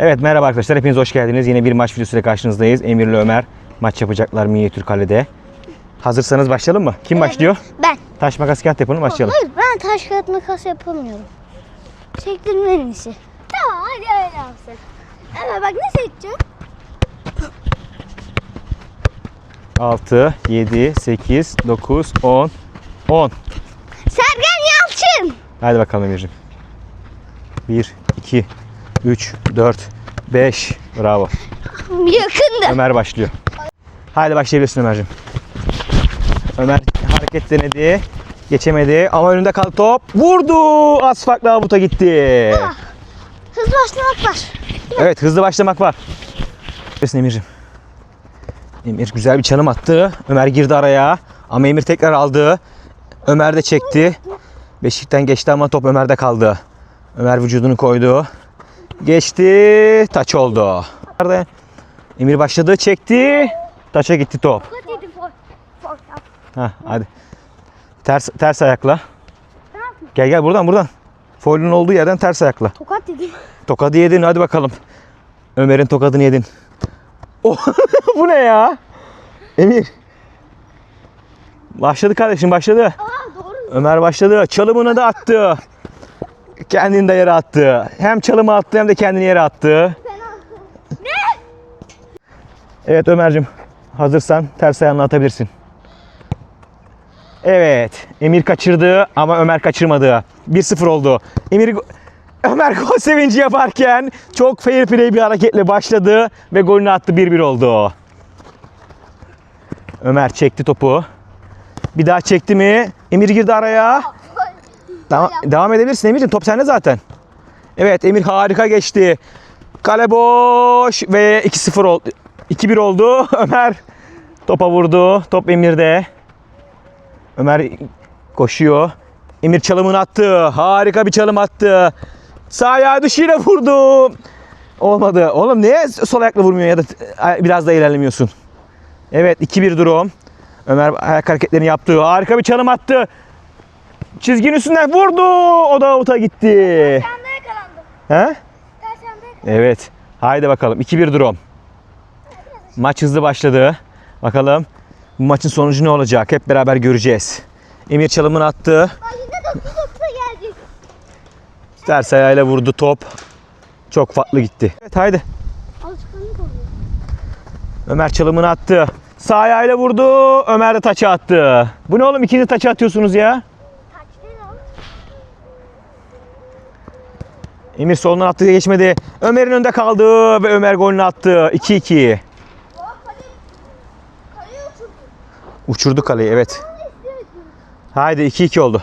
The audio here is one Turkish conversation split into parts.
Evet merhaba arkadaşlar hepiniz hoş geldiniz. Yine bir maç videosuyla karşınızdayız. Emirli Ömer maç yapacaklar Minyatür Kale'de. Hazırsanız başlayalım mı? Kim başlıyor? Ben. Taş makas kağıt yapalım başlayalım. Hayır ben taş kağıt makas yapamıyorum. Çektirme en iyisi. Tamam hadi öyle yapsın. Evet bak ne seçeceğim? 6, 7, 8, 9, 10, 10. Sergen Yalçın. Hadi bakalım Emir'cim. 1, 2, 3, 4, 5. Bravo. Yakındı. Ömer başlıyor. Haydi başlayabilirsin Ömer'cim. Ömer hareket denedi. Geçemedi ama önünde kaldı top. Vurdu. Az farklı avuta gitti. Ah. Hızlı başlamak var. Evet hızlı başlamak var. Neredesin Emir'cim? Emir güzel bir çalım attı. Ömer girdi araya. Ama Emir tekrar aldı. Ömer de çekti. Beşikten geçti ama top Ömer'de kaldı. Ömer vücudunu koydu. Geçti. Taç oldu. Nerede? Emir başladı. Çekti. Taça gitti top. Ha, hadi. Ters ters ayakla. Gel gel buradan buradan. Foul'ün olduğu yerden ters ayakla. Tokat dedim. Tokadı yedin hadi bakalım. Ömer'in tokadını yedin. Oh, bu ne ya? Emir. Başladı kardeşim başladı. Aa doğru. Ömer başladı. Çalımını da attı. Kendini de yere attı. Hem çalımı attı hem de kendini yere attı. Evet Ömer'cim hazırsan ters ayağını atabilirsin. Evet Emir kaçırdı ama Ömer kaçırmadı. 1-0 oldu. Emir Ömer gol sevinci yaparken çok fair play bir hareketle başladı ve golünü attı 1-1 oldu. Ömer çekti topu. Bir daha çekti mi? Emir girdi araya. Devam, devam edebilirsin Emir'ciğim. Top sende zaten. Evet Emir harika geçti. Kale boş ve 2-0 oldu. 2-1 oldu. Ömer topa vurdu. Top Emir'de. Ömer koşuyor. Emir çalımını attı. Harika bir çalım attı. Sağ ayağı dışıyla vurdu. Olmadı. Oğlum niye sol ayakla vurmuyor ya da biraz da ilerlemiyorsun? Evet 2-1 durum. Ömer ayak hareketlerini yaptı. Harika bir çalım attı. Çizginin üstünden vurdu. O da avuta gitti. Sende yakalandım. He? Yakalandım. Evet. Haydi bakalım. 2-1 durum. Maç hızlı başladı. Bakalım bu maçın sonucu ne olacak? Hep beraber göreceğiz. Emir çalımını attı. Bak yine 9-9'a geldik. Ters ayağıyla vurdu top. Çok farklı gitti. Evet haydi. Ömer çalımını attı. Sağ ayağıyla vurdu. Ömer de taça attı. Bu ne oğlum? İkiniz de taça atıyorsunuz ya. Kaç değil o? Emir solundan attı geçmedi. Ömer'in önünde kaldı ve Ömer golünü attı. 2-2. Bak hadi. Kaleye oturdu. Uçurdu kaleyi evet. Haydi 2-2 oldu.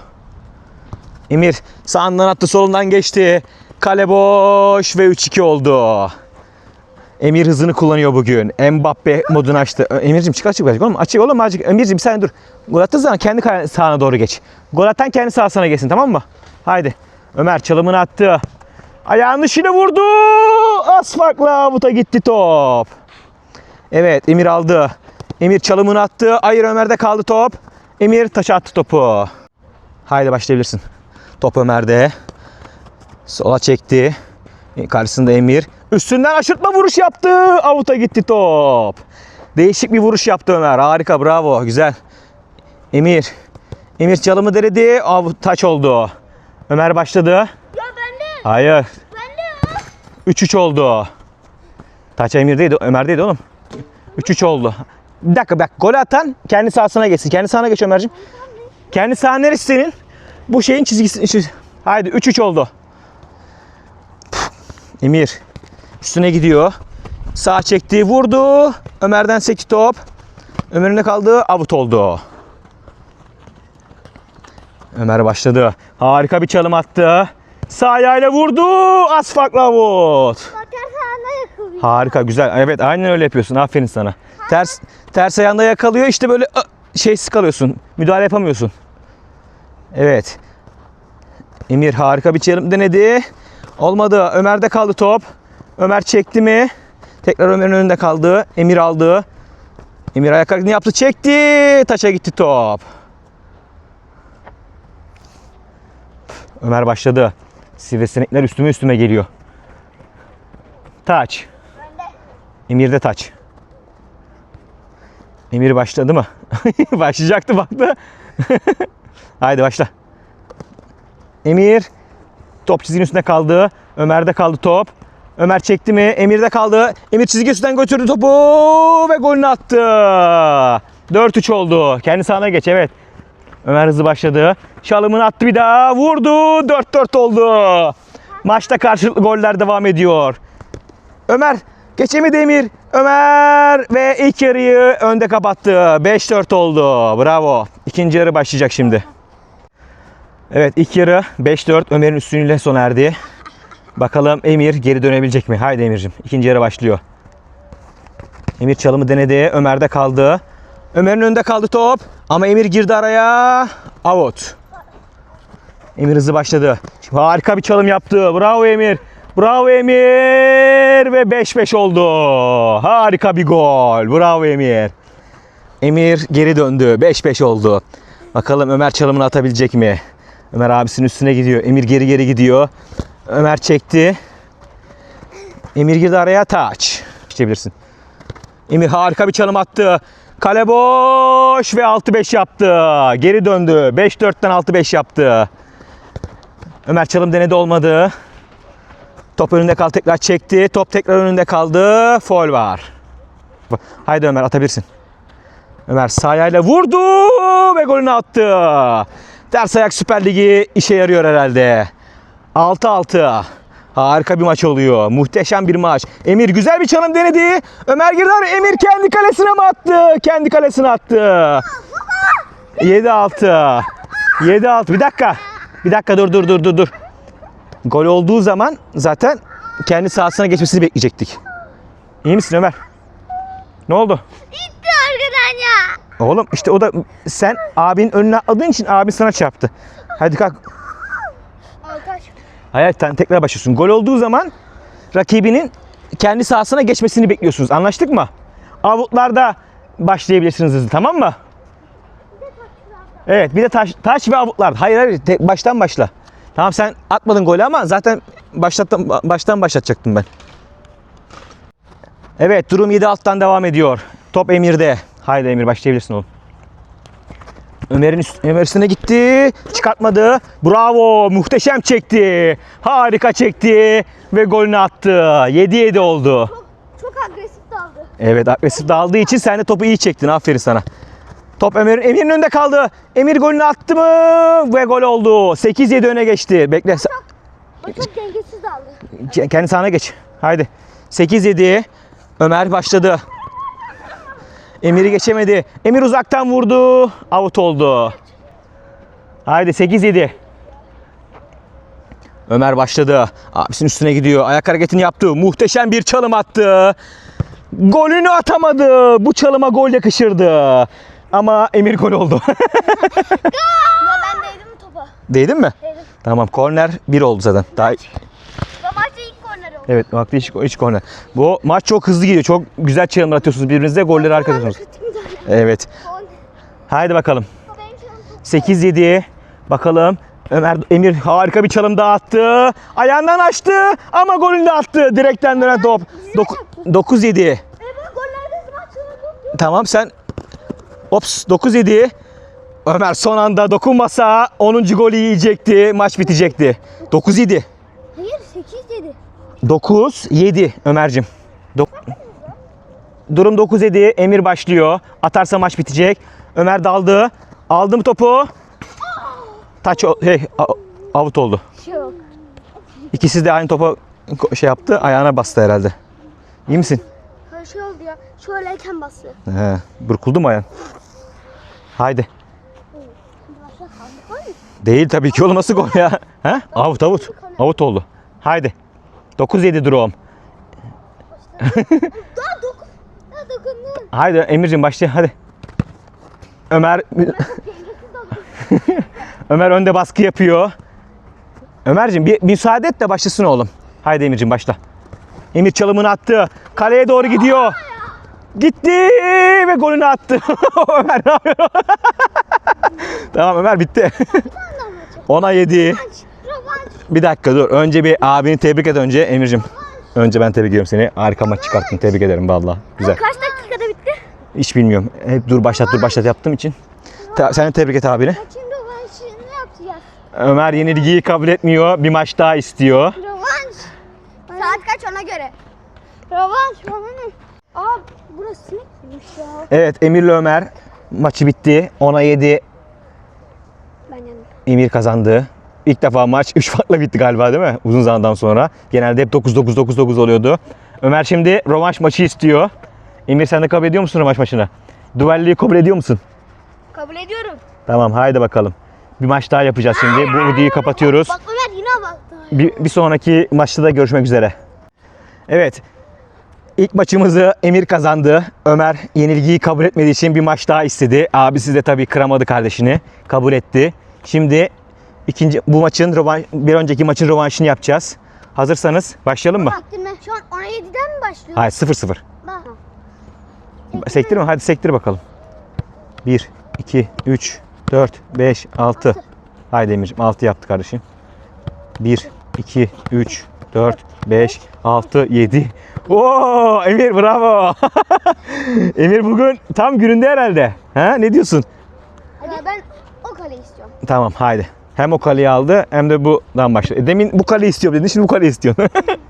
Emir sağından attı solundan geçti. Kale boş ve 3-2 oldu. Emir hızını kullanıyor bugün. Mbappe modunu açtı. Emir'cim çık açık birazcık oğlum. Açık oğlum azıcık. Emir'cim sen dur. Gol attığın zaman kendi sahana doğru geç. Gol atan kendi sahasına geçsin tamam mı? Haydi. Ömer çalımını attı. Ayağının dışıyla vurdu. Az farkla avuta gitti top. Evet Emir aldı. Emir çalımını attı. Hayır Ömer'de kaldı top. Emir taşa attı topu. Haydi başlayabilirsin. Top Ömer'de. Sola çekti. Karşısında Emir. Üstünden aşırtma vuruş yaptı. Avuta gitti top. Değişik bir vuruş yaptı Ömer. Harika bravo. Güzel. Emir. Emir çalımı denedi. Avut taç oldu. Ömer başladı. Hayır. Bende ya. 3-3 oldu. Taç Emir'deydi, Ömer'deydi oğlum. 3-3 oldu. Bir dakika bak gol atan kendi sahasına geçsin. Kendi sahana geç Ömer'cim. Kendi sahan neresi senin? Bu şeyin çizgisi. şu- Haydi 3-3 oldu. Püf, Emir üstüne gidiyor. Sağ çekti, vurdu. Ömer'den sekti top. Ömer'in de kaldı, avut oldu. Ömer başladı. Harika bir çalım attı. Sağ ayağıyla vurdu. Ayağına yakılıyor. Harika güzel. Evet aynen öyle yapıyorsun. Aferin sana. Ters ters ayağında yakalıyor işte böyle şeysiz kalıyorsun. Müdahale yapamıyorsun. Evet. Emir harika bir çalım denedi. Olmadı. Ömer'de kaldı top. Ömer çekti mi? Tekrar Ömer'in önünde kaldı. Emir aldı. Emir ayak hareketini yaptı. Çekti. Taça gitti top. Ömer başladı. Sivrisinekler üstüme üstüme geliyor. Taç. Emir'de taç. Emir başladı mı? Başlayacaktı baktı. Haydi başla. Emir. Top çizginin üstünde kaldı. Ömer'de kaldı top. Ömer çekti mi? Emir'de kaldı. Emir çizgi üstünden götürdü topu ve golünü attı. 4-3 oldu. Kendi sahana geç evet. Ömer hızlı başladı. Şalımını attı bir daha. Vurdu. 4-4 oldu. Maçta karşılıklı goller devam ediyor. Ömer geçemedi Emir. Ömer ve ilk yarıyı önde kapattı. 5-4 oldu. Bravo. İkinci yarı başlayacak şimdi. Evet ilk yarı 5-4 Ömer'in üstünlüğüyle sona erdi. Bakalım Emir geri dönebilecek mi? Haydi Emir'cim. İkinci yarı başlıyor. Emir çalımı denedi. Ömer'de kaldı. Ömer'in önünde kaldı top. Ama Emir girdi araya. Out. Emir hızlı başladı. Harika bir çalım yaptı. Bravo Emir. Bravo Emir. Ve 5-5 oldu. Harika bir gol. Bravo Emir. Emir geri döndü. 5-5 oldu. Bakalım Ömer çalımını atabilecek mi? Ömer abisinin üstüne gidiyor. Emir geri geri gidiyor. Ömer çekti. Emir girdi araya taç. İçebilirsin. Emir harika bir çalım attı. Kale boş ve 6-5 yaptı. Geri döndü. 5-4'ten 6-5 yaptı. Ömer çalım denedi olmadı. Top önünde kaldı tekrar çekti. Top tekrar önünde kaldı. Foul var. Haydi Ömer atabilirsin. Ömer sağ ayağıyla vurdu ve golünü attı. Ters ayak Süper Ligi işe yarıyor herhalde. 6-6. Harika bir maç oluyor. Muhteşem bir maç. Emir güzel bir çalım denedi. Ömer girdi araya. Emir kendi kalesine mi attı? Kendi kalesine attı. 7-6. 7-6. Bir dakika. Bir dakika dur dur dur dur dur. Gol olduğu zaman zaten kendi sahasına geçmesini bekleyecektik. İyi misin Ömer? Ne oldu? Gitti arkadan ya. Oğlum işte o da sen abinin önüne atladığın için abin sana çarptı. Hadi kalk. Hayır tekrar başlıyorsun. Gol olduğu zaman rakibinin kendi sahasına geçmesini bekliyorsunuz. Anlaştık mı? Avutlarda başlayabilirsiniz hızlı tamam mı? Evet bir de taş, taş ve avutlar. Hayır hayır tek, baştan başla. Tamam sen atmadın golü ama zaten başlattım, baştan başlatacaktım ben. Evet durum 7 alttan devam ediyor. Top Emir'de. Haydi Emir başlayabilirsin oğlum. Ömer'in üst, Ömer üstüne gitti. Çıkartmadı. Bravo. Muhteşem çekti. Harika çekti. Ve golünü attı. 7-7 oldu. Çok, çok agresif daldı. Evet agresif dağıldığı için sen de topu iyi çektin. Aferin sana. Top Emir'in Emir'in önünde kaldı. Emir golünü attı mı? Ve gol oldu. 8-7 öne geçti. Bekle. Çok dengesiz daldı. Ke- Kendi sahana geç. Haydi. 8-7. Ömer başladı. Emir'i geçemedi. Emir uzaktan vurdu. Out oldu. Haydi 8-7. Ömer başladı. Abisinin üstüne gidiyor. Ayak hareketini yaptı. Muhteşem bir çalım attı. Golünü atamadı. Bu çalıma gol yakışırdı. Ama Emir gol oldu. Ama ben değdim topa. Değdin mi? Değdim. Tamam korner 1 oldu zaten. Daha Ve maçta ilk korner oldu. Evet vakti iç, iç korner. Bu maç çok hızlı gidiyor. Çok güzel çalımlar atıyorsunuz birbirinize. Golleri harika atıyorsunuz. Evet. Haydi bakalım. Benim çok 8-7. Bakalım. Ömer Emir harika bir çalım daha attı. Ayağından açtı ama golünü de attı. Direkten dönen top. Dok- 9-7. E ben gollerde Tamam sen Ops 9-7. Ömer son anda dokunmasa 10. golü yiyecekti. Maç bitecekti. 9-7. Hayır 8 dedi. 9-7 Ömer'cim. Dok- Durum 9-7. Emir başlıyor. Atarsa maç bitecek. Ömer daldı. Aldım topu. Taç hey, a- out oldu. Çok. İkisi de aynı topa şey yaptı. Ayağına bastı herhalde. İyi misin? Ha şey oldu ya. Şöyleyken bastı. He, burkuldu mu ayağın? Haydi. Değil tabii ki oğlum nasıl gol ya? He? Out out. Out oldu. Haydi. 9-7 durum. Daha dokun. Daha dokundun. Haydi Emir'cim başla hadi. Ömer. Ömer önde baskı yapıyor. Ömer'cim bir müsaade et de başlasın oğlum. Haydi Emir'cim başla. Emir çalımını attı. Kaleye doğru gidiyor. Gitti ve golünü attı. Ömer ne yapıyor? tamam Ömer bitti. Ona 7. Rövanş. Bir dakika dur. Önce bir abini tebrik et önce Emir'cim. Önce ben tebrik ediyorum seni. Harika maç çıkarttın. Tebrik ederim valla. Güzel. Kaç dakikada bitti? Hiç bilmiyorum. Hep dur başlat dur başlat yaptığım için. Ta- sen de tebrik et abini. Ömer yenilgiyi kabul etmiyor. Bir maç daha istiyor. Rövanş. Saat kaç ona göre? Rövanş bana ne? Burası sinekmiş ya. Evet Emir'le Ömer maçı bitti. 10'a 7 Ben yandım. Emir kazandı. İlk defa maç 3 farkla bitti galiba değil mi? Uzun zamandan sonra. Genelde hep 9-9-9-9 oluyordu. Ömer şimdi rövanş maçı istiyor. Emir sen de kabul ediyor musun rövanş maçını? Duelliyi kabul ediyor musun? Kabul ediyorum. Tamam haydi bakalım. Bir maç daha yapacağız şimdi. Bu videoyu kapatıyoruz. Bak Ömer yine baktı. Bir, bir sonraki maçta da görüşmek üzere. Evet. İlk maçımızı Emir kazandı. Ömer yenilgiyi kabul etmediği için bir maç daha istedi. Abisi de tabii kıramadı kardeşini. Kabul etti. Şimdi ikinci bu maçın bir önceki maçın rövanşını yapacağız. Hazırsanız başlayalım mı? Baktırma. Şu an 17'den mi başlıyor? Hayır 0-0. Bak. Sektir mi? Hadi sektir bakalım. 1, 2, 3, 4, 5, 6. Haydi Emir'cim 6 yaptı kardeşim. 1, 2, 3, 4, 5, 6, 7. Oo Emir bravo. Emir bugün tam gününde herhalde. Ha ne diyorsun? Hadi. ben o kaleyi istiyorum. Tamam haydi. Hem o kaleyi aldı hem de buradan başladı. E, Demin bu kaleyi istiyorum dedin şimdi bu kaleyi istiyorsun.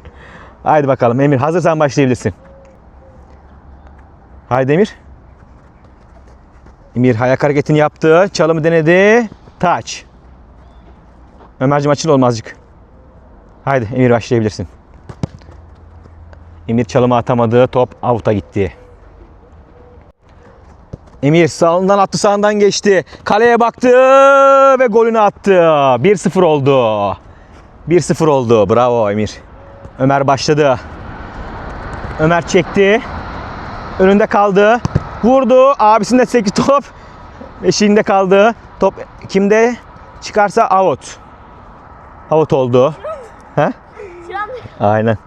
haydi bakalım Emir hazırsan başlayabilirsin. Haydi Emir. Emir ayak hareketini yaptı. Çalımı denedi. Taç. Ömerciğim açıl olmazcık. Haydi Emir başlayabilirsin. Emir çalımı atamadı. Top avuta gitti. Emir sağından attı sağından geçti. Kaleye baktı ve golünü attı. 1-0 oldu. 1-0 oldu. Bravo Emir. Ömer başladı. Ömer çekti. Önünde kaldı. Vurdu. Abisinde seki top. Eşiğinde kaldı. Top kimde? Çıkarsa out. Out oldu. He? Aynen.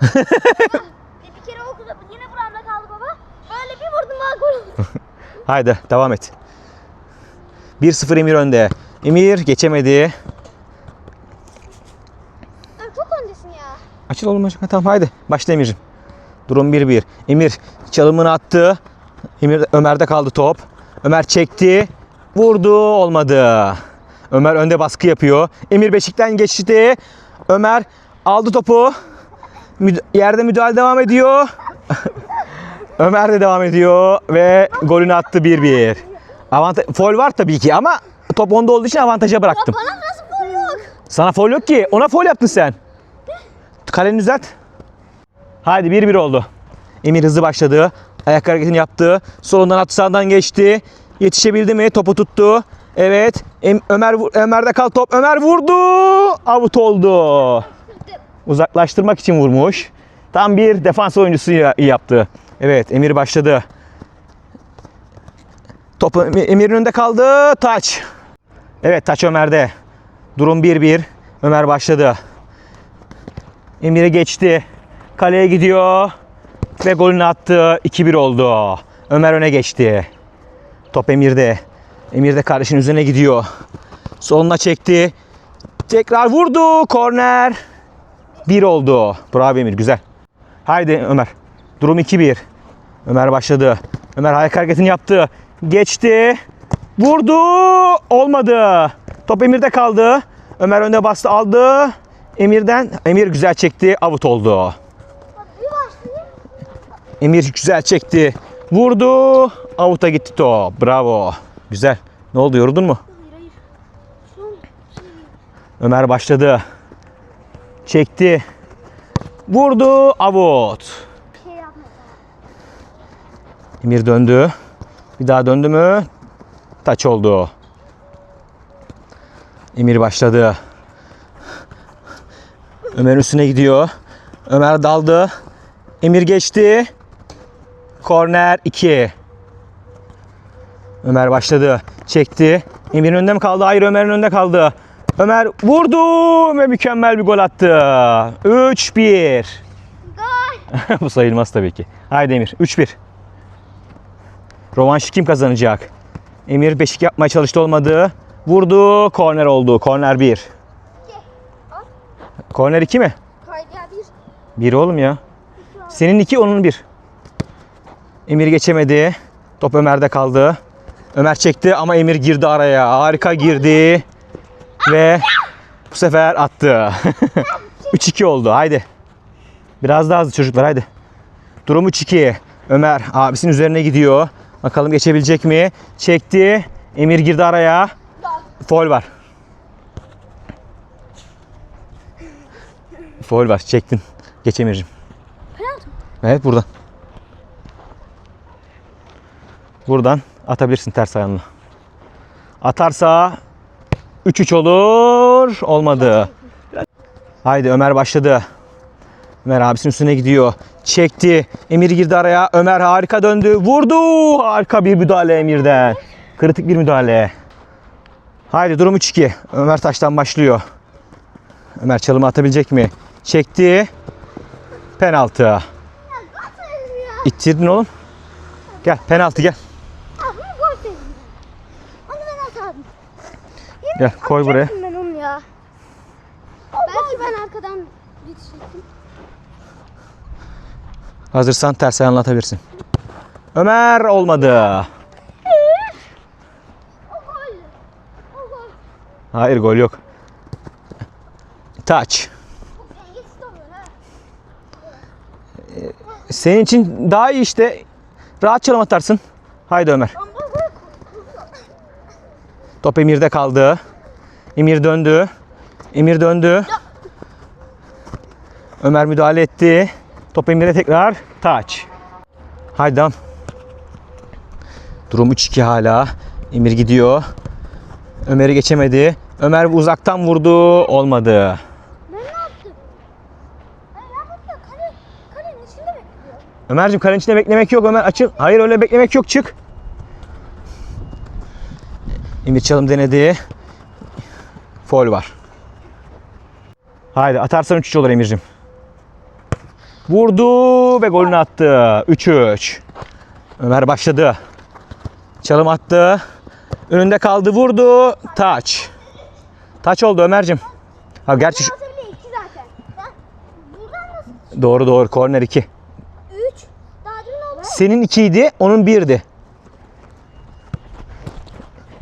Gol bir kere okudu. Yine buramda kaldı baba. Böyle bir vurdum daha gol. Haydi devam et. 1-0 Emir önde. Emir geçemedi. Sen çok öndesin ya. Açıl oğlum açıl. Ha, Tamam haydi. Başla Emir'cim. Durum 1-1. Emir çalımını attı. Emir Ömer'de kaldı top. Ömer çekti. Vurdu. Olmadı. Ömer önde baskı yapıyor. Emir Beşik'ten geçti. Ömer aldı topu. Müd- yerde müdahale devam ediyor. Ömer de devam ediyor ve golünü attı 1-1. Avanta- Foul var tabii ki ama top onda olduğu için avantaja bıraktım. Bana nasıl gol yok? Sana foul yok ki. Ona foul yaptın sen. Kaleni düzelt. Haydi 1-1 oldu. Emir hızlı başladı. Ayak hareketini yaptı. Solundan attı sağdan geçti. Yetişebildi mi? Topu tuttu. Evet. Ömer Ömer'de kal top. Ömer vurdu. Avut oldu. Uzaklaştırmak için vurmuş. Tam bir defans oyuncusu yaptı. Evet Emir başladı. Topu Emir'in önünde kaldı. Taç. Evet taç Ömer'de. Durum 1-1. Ömer başladı. Emir'e geçti. Kaleye gidiyor. Ve golünü attı. 2-1 oldu. Ömer öne geçti. Top Emir'de. Emir de kardeşinin üzerine gidiyor. Soluna çekti. Tekrar vurdu. Korner. 1 oldu. Bravo Emir. Güzel. Haydi Ömer. Durum 2-1. Ömer başladı. Ömer ayak hareketini yaptı. Geçti. Vurdu. Olmadı. Top Emir'de kaldı. Ömer önde bastı aldı. Emir'den Emir güzel çekti. Avut oldu. Emir güzel çekti. Vurdu. Avuta gitti top. Bravo. Güzel. Ne oldu yoruldun mu? Ömer başladı. Çekti. Vurdu. Avut. Emir döndü. Bir daha döndü mü? Taç oldu. Emir başladı. Ömer üstüne gidiyor. Ömer daldı. Emir geçti. Korner 2. Ömer başladı. Çekti. Emir'in önünde mi kaldı? Hayır Ömer'in önünde kaldı. Ömer vurdu ve mükemmel bir gol attı. 3-1. Gol. Bu sayılmaz tabii ki. Haydi Emir 3-1. Rovanşı kim kazanacak? Emir beşik yapmaya çalıştı olmadı. Vurdu. Korner oldu. Korner 1. Korner 2 mi? Hayır ya bir. 1 oğlum ya. Senin 2 onun 1. Emir geçemedi. Top Ömer'de kaldı. Ömer çekti ama Emir girdi araya. Harika girdi. Ve bu sefer attı. 3-2 oldu. Haydi. Biraz daha hızlı çocuklar haydi. Durum 3-2. Ömer abisinin üzerine gidiyor. Bakalım geçebilecek mi? Çekti. Emir girdi araya. Foul var. Foul var. Çektin. Geç Emir'cim. Evet buradan. Buradan atabilirsin ters ayağınla. Atarsa 3-3 olur. Olmadı. Haydi Ömer başladı. Ömer abisinin üstüne gidiyor. Çekti. Emir girdi araya. Ömer harika döndü. Vurdu. Harika bir müdahale Emir'den. Kritik bir müdahale. Haydi durum 3-2. Ömer taştan başlıyor. Ömer çalımı atabilecek mi? Çekti. Penaltı. İttirdin oğlum. Gel penaltı gel. Ah bunu gol dedim. Onu ben atardım. Gel koy buraya. Ben onu ya. Belki ben arkadan yetişecektim. Hazırsan ters ayağınla atabilirsin. Ömer olmadı. Hayır gol yok. Oluyor ha. Senin için daha iyi işte. Rahat çalım atarsın. Haydi Ömer. Top Emir'de kaldı. Emir döndü. Emir döndü. Ömer müdahale etti. Top Emir'e tekrar taç. Haydi devam. Durum 3-2 hala. Emir gidiyor. Ömer'i geçemedi. Ömer uzaktan vurdu. Olmadı. Ömerciğim kalenin içinde beklemek yok. Ömer açıl. Hayır öyle beklemek yok. Çık. Emir çalım denedi. Foul var. Haydi atarsan 3-3 olur Emir'cim. Vurdu ve golünü attı. 3-3. Ömer başladı. Çalım attı. Önünde kaldı. Vurdu. Taç. Taç oldu Ömer'cim. Ha gerçi şu- doğru doğru korner 2. Üç. Daha dün oldu. Senin 2 idi, onun 1'di.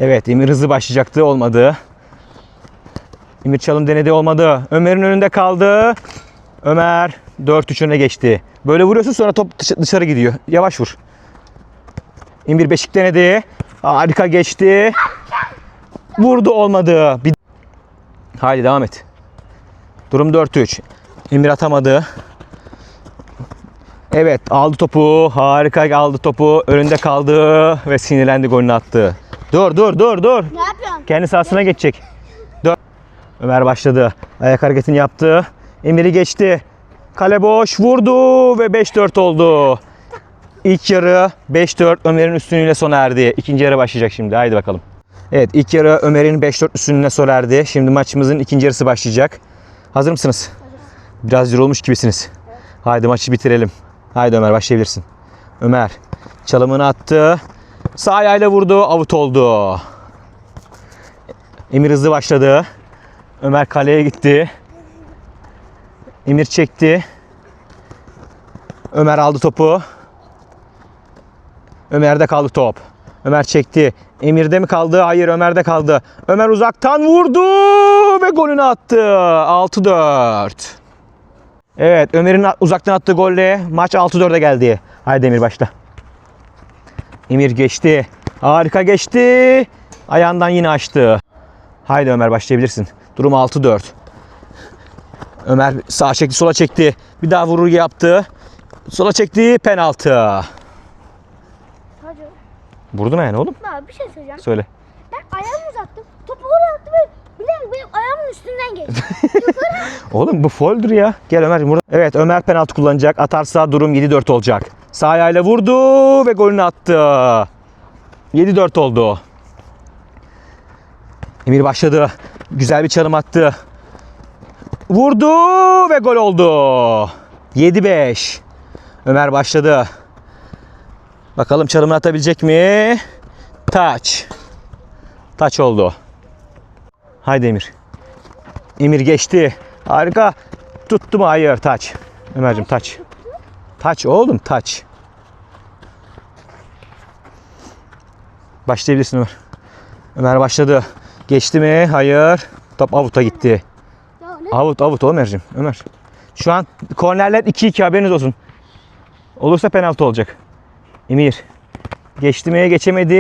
Evet, Emir hızlı başlayacaktı, olmadı. Emir çalım denedi, olmadı. Ömer'in önünde kaldı. Ömer 4-3 öne geçti. Böyle vuruyorsun sonra top dış- dışarı gidiyor. Yavaş vur. Emir beşik denedi. Harika geçti. Vurdu olmadı. Bir... Haydi devam et. Durum 4-3. Emir atamadı. Evet aldı topu. Harika aldı topu. Önünde kaldı ve sinirlendi golünü attı. Dur dur dur dur. Ne yapıyorsun? Kendi sahasına geçecek. Ömer başladı. Ayak hareketini yaptı. Emir'i geçti. Kale boş vurdu ve 5-4 oldu. İlk yarı 5-4 Ömer'in üstünlüğüyle sona erdi. İkinci yarı başlayacak şimdi. Haydi bakalım. Evet ilk yarı Ömer'in 5-4 üstünlüğüne sona erdi. Şimdi maçımızın ikinci yarısı başlayacak. Hazır mısınız? Biraz yorulmuş gibisiniz. Haydi maçı bitirelim. Haydi Ömer başlayabilirsin. Ömer çalımını attı. Sağ ayağıyla vurdu. Avut oldu. Emir hızlı başladı. Ömer kaleye gitti. Emir çekti. Ömer aldı topu. Ömer'de kaldı top. Ömer çekti. Emir'de mi kaldı? Hayır Ömer'de kaldı. Ömer uzaktan vurdu ve golünü attı. 6-4. Evet Ömer'in uzaktan attığı golle maç 6-4'e geldi. Haydi Emir başla. Emir geçti. Harika geçti. Ayağından yine açtı. Haydi Ömer başlayabilirsin. Durum 6-4. Ömer sağa çekti sola çekti. Bir daha vurur yaptı. Sola çekti penaltı. Hadi. Vurdu mu yani oğlum? Daha bir şey söyleyeceğim. Söyle. Ben ayağımı uzattım. Topu oraya attı ve bilerek benim ayağımın üstünden geçti. Oğlum bu foldür ya. Gel Ömer. Burada. Evet Ömer penaltı kullanacak. Atarsa durum 7-4 olacak. Sağ ayağıyla vurdu ve golünü attı. 7-4 oldu. Emir başladı. Güzel bir çalım attı. Vurdu ve gol oldu. 7-5. Ömer başladı. Bakalım çalımını atabilecek mi? Taç. Taç oldu. Haydi Emir. Emir geçti. Harika. Tuttu mu? Hayır. Taç. Ömer'cim taç. Taç oğlum taç. Başlayabilirsin Ömer. Ömer başladı. Geçti mi? Hayır. Top avuta gitti. Avut avut Ömer'cim. Ömer. Şu an kornerler 2-2 haberiniz olsun. Olursa penaltı olacak. Emir. Geçti mi? Geçemedi.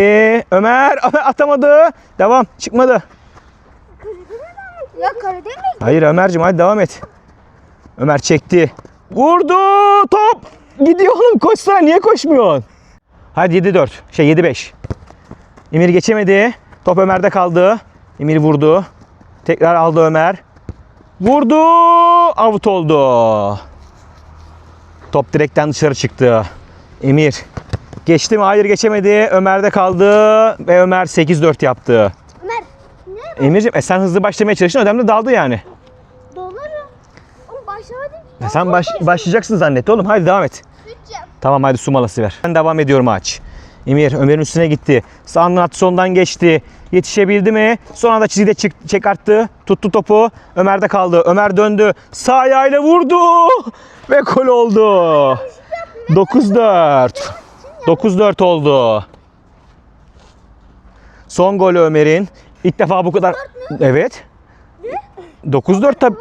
Ömer. Atamadı. Devam. Çıkmadı. Ya kalede mi? Hayır Ömer'cim hadi devam et. Ömer çekti. Vurdu. Top. Gidiyor oğlum. Koşsana. Niye koşmuyorsun? Hadi 7-4. Şey 7-5. Emir geçemedi. Top Ömer'de kaldı. Emir vurdu. Tekrar aldı Ömer. Vurdu. Out oldu. Top direkten dışarı çıktı. Emir. Geçti mi? Hayır geçemedi. Ömer'de kaldı. Ve Ömer 8-4 yaptı. Ömer. Ne? Emir'cim e sen hızlı başlamaya çalıştın. Ödem de daldı yani. Dolarım. Oğlum başlamadım. Ya sen baş, başlayacaksın zannetti oğlum. Hadi devam et. Tamam hadi su molası ver. Ben devam ediyorum aç. Emir Ömer'in üstüne gitti. Sağından attı sondan geçti. Yetişebildi mi? Son anda çizgide çık, çıkarttı. Tuttu topu. Ömer'de kaldı. Ömer döndü. Sağ ayağıyla vurdu. Ve gol oldu. 9-4. 9-4 oldu. Son golü Ömer'in. İlk defa bu kadar... Evet. 9-4 tabii.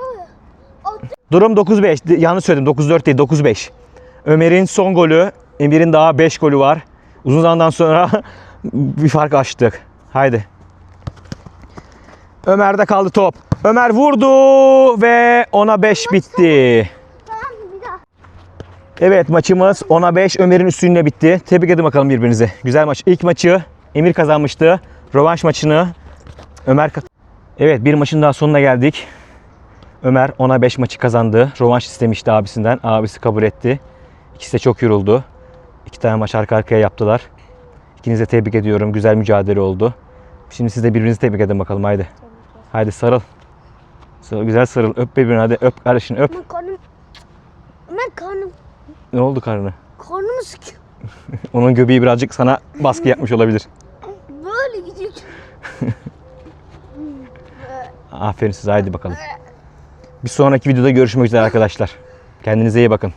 Durum 9-5. De- Yanlış söyledim. 9-4 değil 9-5. Ömer'in son golü. Emir'in daha 5 golü var. Uzun zamandan sonra bir fark açtık. Haydi. Ömer'de kaldı top. Ömer vurdu ve ona 5 bitti. Evet maçımız 10'a 5 Ömer'in üstünlüğüne bitti. Tebrik edin bakalım birbirinize. Güzel maç. İlk maçı Emir kazanmıştı. Rövanş maçını Ömer Evet bir maçın daha sonuna geldik. Ömer 10'a 5 maçı kazandı. Rövanş istemişti abisinden. Abisi kabul etti. İkisi de çok yoruldu. İki tane maç arka arkaya yaptılar. İkinizi de tebrik ediyorum. Güzel mücadele oldu. Şimdi siz de birbirinizi tebrik edin bakalım haydi. Haydi sarıl. Sarıl, Güzel sarıl. Öp birbirini hadi. Öp kardeşini öp. Ömer karnım. Ömer karnım. Ne oldu karnına? Karnımı sıkıyor. Onun göbeği birazcık sana baskı yapmış olabilir. Böyle gidiyor. Aferin size haydi bakalım. Bir sonraki videoda görüşmek üzere arkadaşlar. Kendinize iyi bakın.